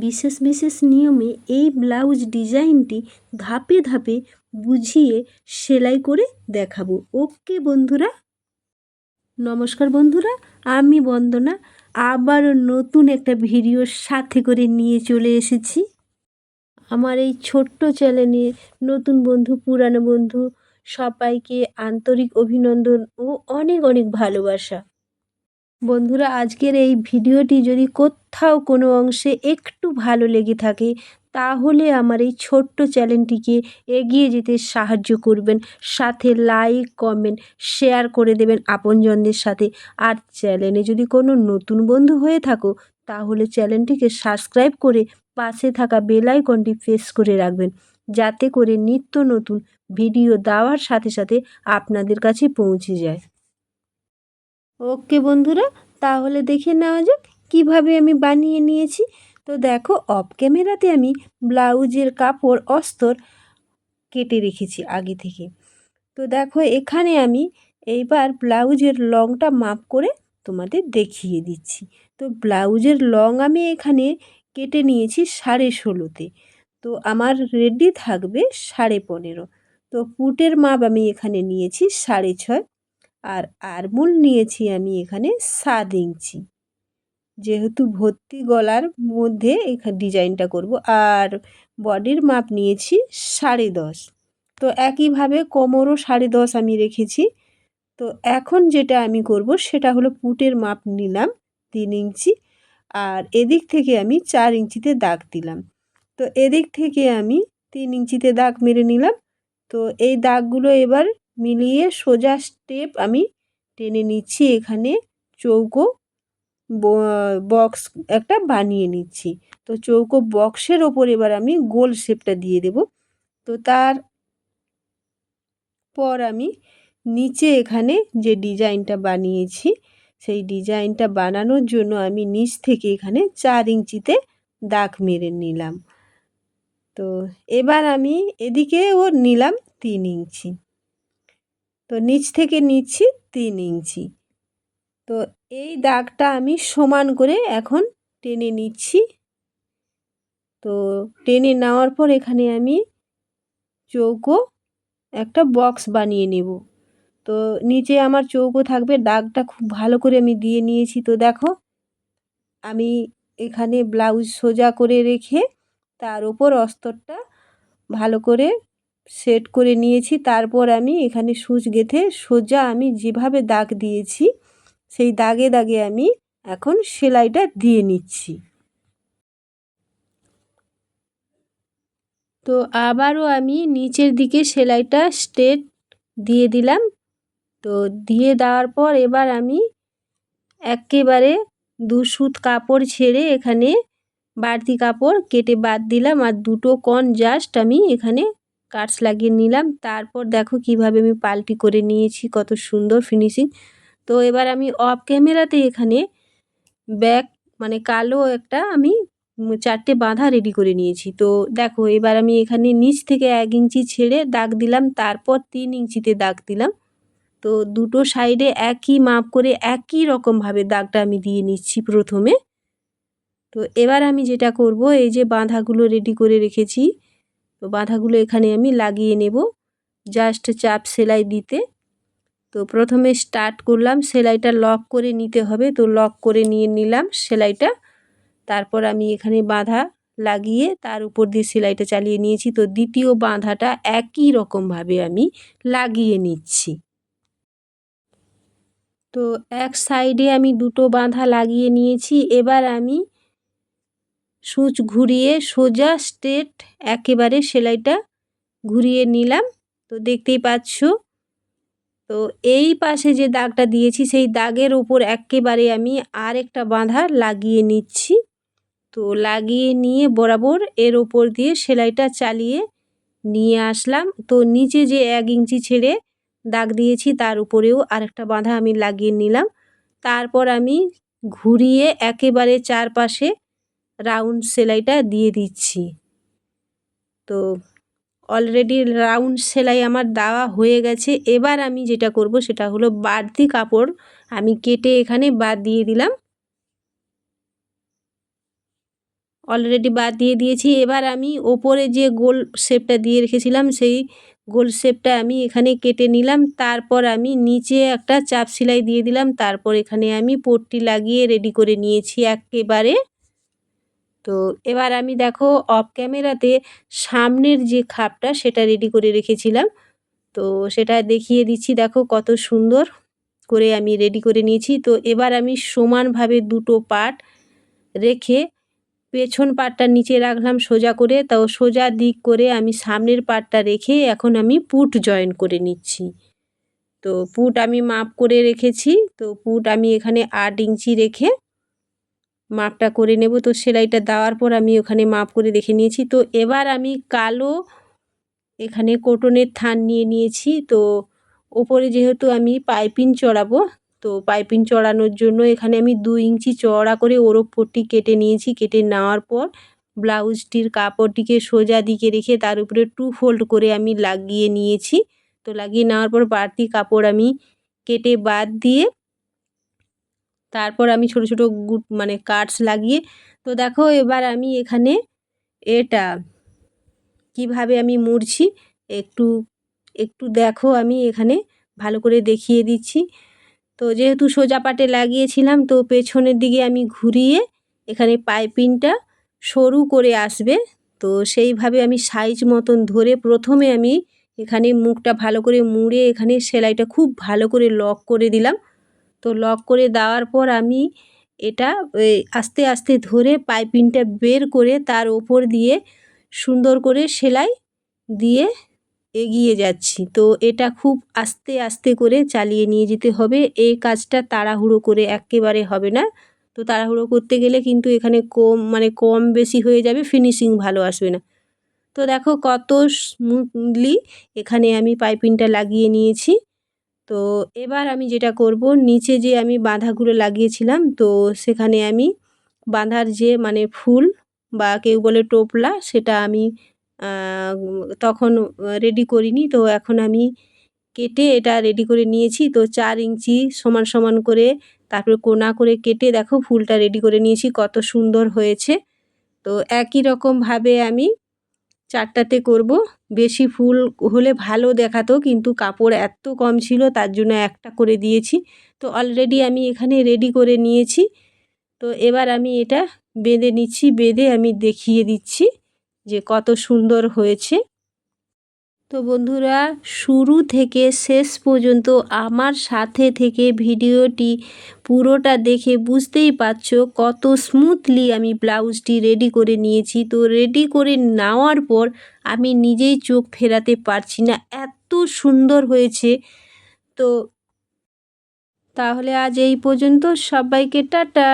বিশেষ বিশেষ নিয়মে এই ব্লাউজ ডিজাইনটি ধাপে ধাপে বুঝিয়ে সেলাই করে দেখাবো। ওকে বন্ধুরা? নমস্কার বন্ধুরা, আমি বন্দনা। আবার নতুন একটা ভিডিওর সাথে করে নিয়ে চলে এসেছি। আমার এই ছোট্ট চ্যানেলে নতুন বন্ধু, পুরানো বন্ধু, সবাইকে আন্তরিক অভিনন্দন ও অনেক অনেক ভালোবাসা। বন্ধুরা, আজকের এই ভিডিওটি যদি কোথাও কোনো অংশে একটু ভালো লেগে থাকে, তাহলে আমার এই ছোট্ট চ্যানেলটিকে এগিয়ে যেতে সাহায্য করবেন। সাথে লাইক, কমেন্ট, শেয়ার করে দেবেন আপনজনদের সাথে। আর চ্যানেলে যদি কোনো নতুন বন্ধু হয়ে থাকো, তাহলে চ্যানেলটিকে সাবস্ক্রাইব করে পাশে থাকা বেল আইকনটি প্রেস করে রাখবেন। যাতে করে নিত্য নতুন ভিডিও দেওয়ার সাথে সাথে আপনাদের কাছে পৌঁছে যায়। ওকে বন্ধুরা, তাহলে দেখে নেওয়া যাক কীভাবে আমি বানিয়ে নিয়েছি। তো দেখো অফ ক্যামেরাতে আমি ব্লাউজের কাপড় অস্তর কেটে রেখেছি আগে থেকে। তো দেখো, এখানে আমি এইবার ব্লাউজের লংটা মাপ করে তোমাদের দেখিয়ে দিচ্ছি। তো ব্লাউজের লং আমি এখানে কেটে নিয়েছি সাড়ে ষোলোতে। তো আমার রেডি থাকবে সাড়ে পনেরো। তো পুটের মাপ আমি এখানে নিয়েছি সাড়ে ছয়। আর আরমুল নিয়েছি আমি এখানে সাত ইঞ্চি। যেহেতু ভর্তি গলার মধ্যে এখানে ডিজাইনটা করব আর বডির মাপ নিয়েছি সাড়ে দশ। তো একইভাবে কোমরও সাড়ে দশ আমি রেখেছি। তো এখন যেটা আমি করব সেটা হলো পুটের মাপ নিলাম তিন ইঞ্চি আর এদিক থেকে আমি চার ইঞ্চিতে দাগ দিলাম। তো এদিক থেকে আমি তিন ইঞ্চিতে দাগ মেরে নিলাম। তো এই দাগগুলো এবার মিলিয়ে সোজা স্টেপ আমি টেনে নিচ্ছি। এখানে চৌকো বক্স একটা বানিয়ে নিচ্ছি। তো চৌকো বক্সের ওপর এবার আমি গোল শেপটা দিয়ে দেব। তো তার পর আমি নিচে এখানে যে ডিজাইনটা বানিয়েছি, সেই ডিজাইনটা বানানোর জন্য আমি নিচ থেকে এখানে চার ইঞ্চিতে দাগ মেরে নিলাম। তো এবার আমি এদিকেও নিলাম তিন ইঞ্চি। তো নিচ থেকে নিচ্ছি তিন ইঞ্চি। তো এই দাগটা আমি সমান করে এখন টেনে নিচ্ছি। তো টেনে নেওয়ার পর এখানে আমি চৌকো একটা বক্স বানিয়ে নেব। তো নিচে আমার চৌকো থাকবে, দাগটা খুব ভালো করে আমি দিয়ে নিয়েছি। তো দেখো, আমি এখানে ব্লাউজ সোজা করে রেখে তার ওপর অস্তরটা ভালো করে সেট করে নিয়েছি, তারপর আমি এখানে সুচ গেঁথে সোজা আমি যেভাবে দাগ দিয়েছি, সেই দাগে দাগে আমি এখন সেলাইটা দিয়ে নিচ্ছি। তো আবারও আমি নিচের দিকে সেলাইটা স্ট্রেট দিয়ে দিলাম। তো দিয়ে দেওয়ার পর এবার আমি একেবারে দু সুত কাপড় ছেড়ে এখানে বাড়তি কাপড় কেটে বাদ দিলাম, আর দুটো কন জাস্ট আমি এখানে কাটস লাগিয়ে নিলাম। তারপর দেখো কীভাবে আমি পাল্টি করে নিয়েছি, কত সুন্দর ফিনিশিং তো এবার আমি অফ ক্যামেরাতে এখানে ব্যাক মানে কালো একটা আমি চারটে বাঁধা রেডি করে নিয়েছি। তো দেখো এবার আমি এখানে নিচ থেকে এক ইঞ্চি ছেড়ে দাগ দিলাম, তারপর তিন ইঞ্চিতে দাগ দিলাম। তো দুটো সাইডে একই মাপ করে একই রকমভাবে দাগটা আমি দিয়ে নিচ্ছি প্রথমে। তো এবার আমি যেটা করব, এই যে বাঁধাগুলো রেডি করে রেখেছি তো বাঁধাগুলো এখানে আমি লাগিয়ে নেব। জাস্ট চাপ সেলাই দিতে। তো প্রথমে স্টার্ট করলাম, সেলাইটা লক করে নিতে হবে। তো লক করে নিয়ে নিলাম সেলাইটা। তারপর আমি এখানে বাঁধা লাগিয়ে তার উপর দিয়ে সেলাইটা চালিয়ে নিয়েছি। তো দ্বিতীয় বাঁধাটা একই রকমভাবে আমি লাগিয়ে নিচ্ছি। তো এক সাইডে আমি দুটো বাঁধা লাগিয়ে নিয়েছি। এবার আমি সূচ ঘুরিয়ে সোজা স্ট্রেট একেবারে সেলাইটা ঘুরিয়ে নিলাম। তো দেখতেই পাচ্ছ। তো এই পাশে যে দাগটা দিয়েছি, সেই দাগের ওপর একেবারে আমি আর একটা বাঁধা লাগিয়ে নিচ্ছি। তো লাগিয়ে নিয়ে বরাবর এর ওপর দিয়ে সেলাইটা চালিয়ে নিয়ে আসলাম। তো নিচে যে এক ইঞ্চি ছেড়ে দাগ দিয়েছি, তার উপরেও আরেকটা বাঁধা আমি লাগিয়ে নিলাম। তারপর আমি ঘুরিয়ে একেবারে চারপাশে রাউন্ড সেলাইটা দিয়ে দিচ্ছি। তো অলরেডি রাউন্ড সেলাই আমার দেওয়া হয়ে গেছে। এবার আমি যেটা করব সেটা হলো বাড়তি কাপড় আমি কেটে এখানে বাদ দিয়ে দিলাম। অলরেডি বাদ দিয়ে দিয়েছি। এবার আমি ওপরে যে গোল শেপটা দিয়ে রেখেছিলাম সেই গোল শেপটা আমি এখানে কেটে নিলাম। তারপর আমি নিচে একটা চাপ সেলাই দিয়ে দিলাম। তারপর এখানে আমি পট্টি লাগিয়ে রেডি করে নিয়েছি একেবারে। তো এবার আমি দেখো অফ ক্যামেরাতে সামনের যে খাপটা সেটা রেডি করে রেখেছিলাম। তো সেটা দেখিয়ে দিচ্ছি, দেখো কত সুন্দর করে আমি রেডি করে নিয়েছি। তো এবার আমি সমানভাবে দুটো পার্ট রেখে পেছন পাটটা নিচে রাখলাম সোজা করে। তাও সোজা দিক করে আমি সামনের পাটটা রেখে এখন আমি পুট জয়েন করে নিচ্ছি। তো পুট আমি মাপ করে রেখেছি। তো পুট আমি এখানে আট ইঞ্চি রেখে মাপটা করে নেব। তো সেলাইটা দেওয়ার পর আমি ওখানে মাপ করে দেখে নিয়েছি। তো এবার আমি কালো এখানে কটনের থান নিয়ে নিয়েছি। তো ওপরে যেহেতু আমি পাইপিং চড়াবো, তো পাইপিং চড়ানোর জন্য এখানে আমি দু ইঞ্চি চড়া করে ওর ওপরটি কেটে নিয়েছি। কেটে নেওয়ার পর ব্লাউজটির কাপড়টিকে সোজা দিকে রেখে তার উপরে টু ফোল্ড করে আমি লাগিয়ে নিয়েছি। তো লাগিয়ে নেওয়ার পর বাড়তি কাপড় আমি কেটে বাদ দিয়ে তারপর আমি ছোট ছোট গুট মানে কাটস লাগিয়ে, তো দেখো এবার আমি এখানে এটা কীভাবে আমি মুড়ছি, একটু একটু দেখো আমি এখানে ভালো করে দেখিয়ে দিচ্ছি। তো যেহেতু সোজা পাটে লাগিয়েছিলাম, তো পেছনের দিকে আমি ঘুরিয়ে এখানে পাইপিংটা সরু করে আসবে। তো সেইভাবে আমি সাইজ মতন ধরে প্রথমে আমি এখানে মুখটা ভালো করে মুড়ে এখানে সেলাইটা খুব ভালো করে লক করে দিলাম। তো লক করে দেওয়ার পর আমি এটা আস্তে আস্তে ধরে পাইপিংটা বের করে তার ওপর দিয়ে সুন্দর করে সেলাই দিয়ে এগিয়ে যাচ্ছি। তো এটা খুব আস্তে আস্তে করে চালিয়ে নিয়ে যেতে হবে। এই কাজটা তাড়াহুড়ো করে একেবারে হবে না। তো তাড়াহুড়ো করতে গেলে কিন্তু এখানে কম মানে কম বেশি হয়ে যাবে ফিনিশিং ভালো আসবে না। তো দেখো কত স্মুথলি এখানে আমি পাইপিংটা লাগিয়ে নিয়েছি। তো এবার আমি যেটা করব, নিচে যে আমি বাঁধাগুলো লাগিয়েছিলাম, তো সেখানে আমি বাঁধার যে মানে ফুল বা কেউ বলে টোপলা, সেটা আমি তখন রেডি করিনি। তো এখন আমি কেটে এটা রেডি করে নিয়েছি। তো চার ইঞ্চি সমান সমান করে তারপরে কোনা করে কেটে দেখো ফুলটা রেডি করে নিয়েছি, কত সুন্দর হয়েছে। তো একই রকমভাবে আমি চারটাতে করব। বেশি ফুল হলে ভালো দেখাতো, কিন্তু কাপড় এত কম ছিল, তার জন্য একটা করে দিয়েছি। তো অলরেডি আমি এখানে রেডি করে নিয়েছি। তো এবার আমি এটা বেঁধে নিচ্ছি, বেঁধে আমি দেখিয়ে দিচ্ছি যে কত সুন্দর হয়েছে। তো বন্ধুরা, শুরু থেকে শেষ পর্যন্ত আমার সাথে থেকে ভিডিওটি পুরোটা দেখে বুঝতেই পারছ কত স্মুথলি আমি ব্লাউজটি রেডি করে নিয়েছি। তো রেডি করে নেওয়ার পর আমি নিজেই চোখ ফেরাতে পারছি না, এত সুন্দর হয়েছে। তো তাহলে আজ এই পর্যন্ত, সবাইকে টাটা!